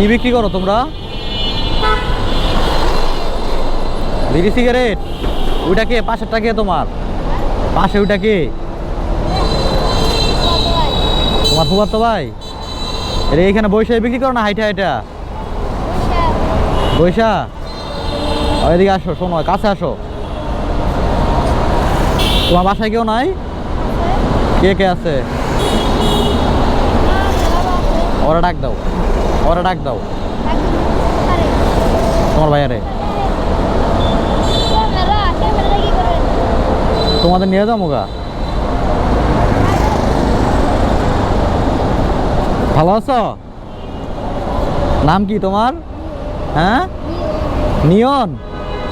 কি বিক্রি করো তোমরা? বিড়ি সিগারেট? ওইটা কে? পাশেরটা কে তোমার? পাশে ওইটা কে? তোমার ফুবার তো ভাই? এটা এইখানে বৈশা বিক্রি করো না হাইটা হাইটা? বৈশা এদিকে আসো, শোনো, কাছে আসো। তোমার বাসায় কেউ নাই? কে কে আছে? ওরা ডাক দাও। ওরা ডাক দাও। তোমার ভাইয়ারে। তোমাদের নিয়ে যাও মুগা ভালো আছো? নাম কি তোমার? হ্যাঁ? নিয়ন।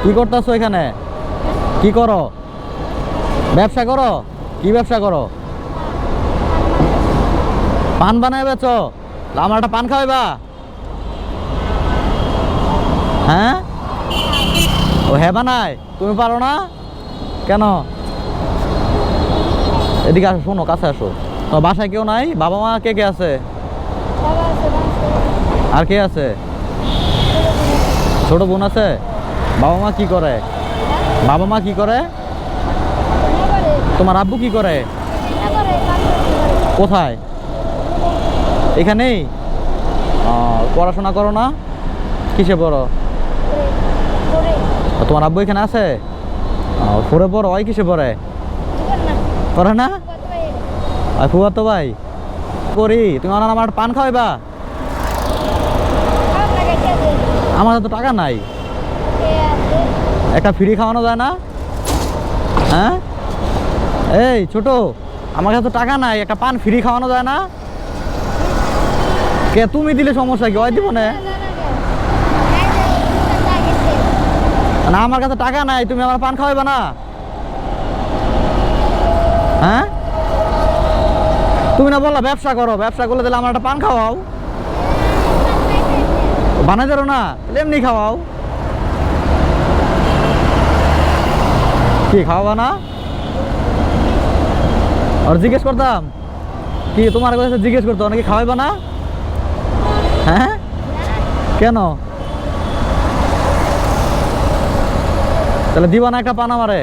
কি করতেছো এখানে? কি করো? ব্যবসা করো? কি ব্যবসা করো? পান বানায় বেচো? আমার একটা পান খাওয়াইবা। হ্যাঁ? ও হ্যাঁ বানায় তুমি পারো না? কেন? এদিকে আসো, শোনো, কাছে আসো। তোমার বাসায় কেউ নাই? বাবা মা কে কে আছে? আর কে আছে? ছোট বোন আছে? বাবা মা কি করে? বাবা মা কি করে? তোমার আব্বু কি করে? কোথায়? এখানেই? পড়াশোনা করো না? কিসে পড়ো? তোমার আব্বু এখানে আছে? ও, পড়ে। ওই কিসে পড়ে? পড়ে না? আর ফুয়া তো ভাই? করি। তুমি আমার আমার পান খাওয়াইবা? আমার তো টাকা নাই। একটা ফ্রি খাওয়ানো যায় না? হ্যাঁ? এই ছোট আমার কাছে তো টাকা নাই। একটা পান ফ্রি খাওয়ানো যায় না? কে তুমি দিলে সমস্যা কি? ওই দিব না? না আমার কাছে টাকা নাই তুমি আমার পান খাওয়াইবা না। হ্যাঁ? তুমি না বললা ব্যবসা করো ব্যবসা করলে তাহলে আমার একটা পান খাওয়াও। বানাই দেরো না এমনি খাওয়াও। কি খাওয়াবা না? আর জিজ্ঞেস করতাম কি তোমার কাছে জিজ্ঞেস করতো নাকি খাওয়াইবা না? হ্যাঁ? কেন? তাহলে দিবা না একটা পান আমারে?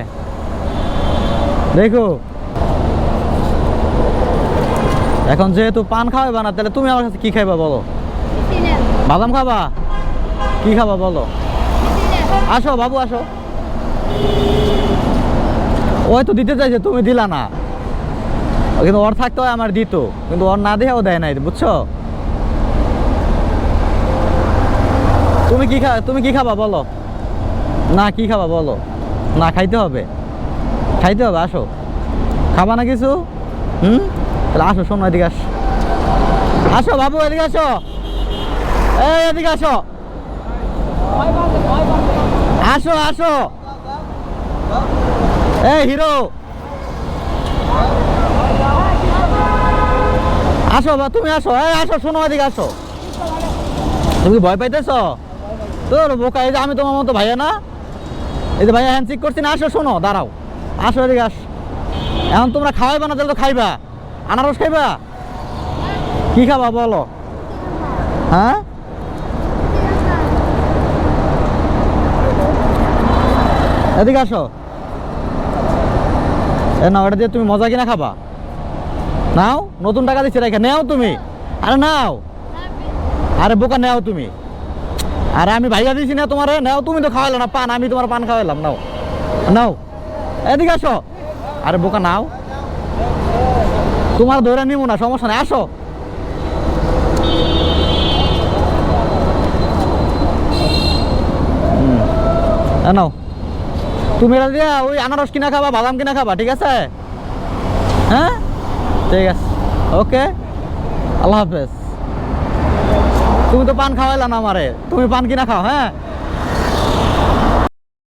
দেখো। এখন যেহেতু পান খাওয়াইবা না, তাহলে তুমি আমার কাছে কি খাইবা বলো? বাদাম খাবা? কি খাবা বলো? আসো বাবু, আসো। ওই তো দিতে চাইছে, তুমি দিলা না। কিন্তু ওর থাকতে হয় আমার দিত, কিন্তু ওর না দেওয়াও দেয় নাই, বুঝছ? তুমি কি খা, তুমি কি খাবা বলো? না, কি খাবা বলো? না, খাইতে হবে। খাইতে হবে, আসো। খাবা না কিছু? হুম? তাহলে আসো, শোনো, এদিকে আসো। আসো, বাবু, এদিকে আসো। এই, এদিকে আসো। আসো আসো। এই, হিরো। আসো, বা, তুমি আসো। এই, আসো, শোনো, এদিকে আসো। তুমি ভয় পাইতেছ? তোর বোকা, এই যে আমি তোমার মতো ভাইয়া না? এই যে ভাইয়া হ্যান্ড চেক করছি না, আসো, শোনো, দাঁড়াও। আসো, এদিকে আস। এখন তোমরা খাওয়াইবা না, তাহলে তো খাইবা। আনারস খাইবা? কি খাবা, বলো? হ্যাঁ? এদিকে আসো। না ওটা দিয়ে তুমি মজা কিনা খাবা। নাও, নতুন টাকা দিচ্ছি রেখে, নেও তুমি। আরে নাও। আরে বোকা, নেও তুমি। আরে আমি ভাইয়া দিছি না তোমার, নাও, তুমি তো খাওয়াইলো না, পান, আমি তোমার পান খাওয়াইলাম, নাও। নাও, এদিকে আসো। আরে বোকা, নাও। তোমার ধরে নিব না, সমস্যা নেই, আসো। নাও। তুমি এটা দিয়ে ওই আনারস কিনা খাবা, বাদাম কিনা খাবা, ঠিক আছে? হ্যাঁ? ঠিক আছে, ওকে। আল্লাহ হাফেজ। তুমি তো পান খাওয়াইলা না আমারে। তুমি পান কিনা খাও হ্যাঁ?